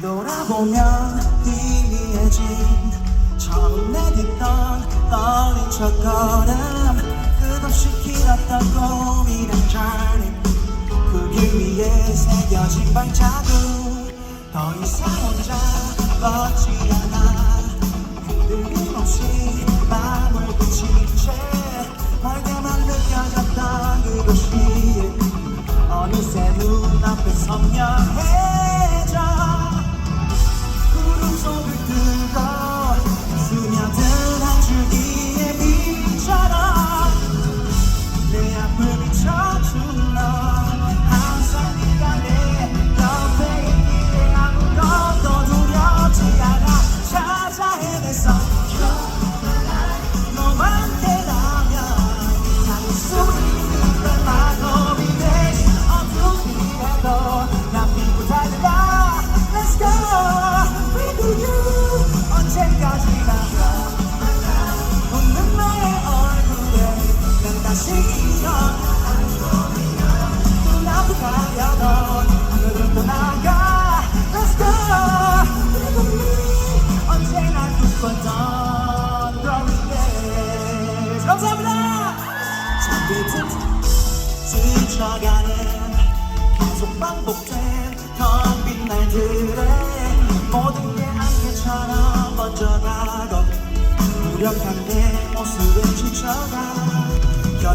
뒤돌아보면 희미해진 처음 내딛던 떨린 첫 걸음 끝없이 길었던 고민한 자리 그길 위에 새겨진 발자국 더 이상 혼자 걷지 않아. 흔들림 없이 지쳐가는 계속 반복된 텅빈 날들에 모든 게 안개처럼 번져가고 무력한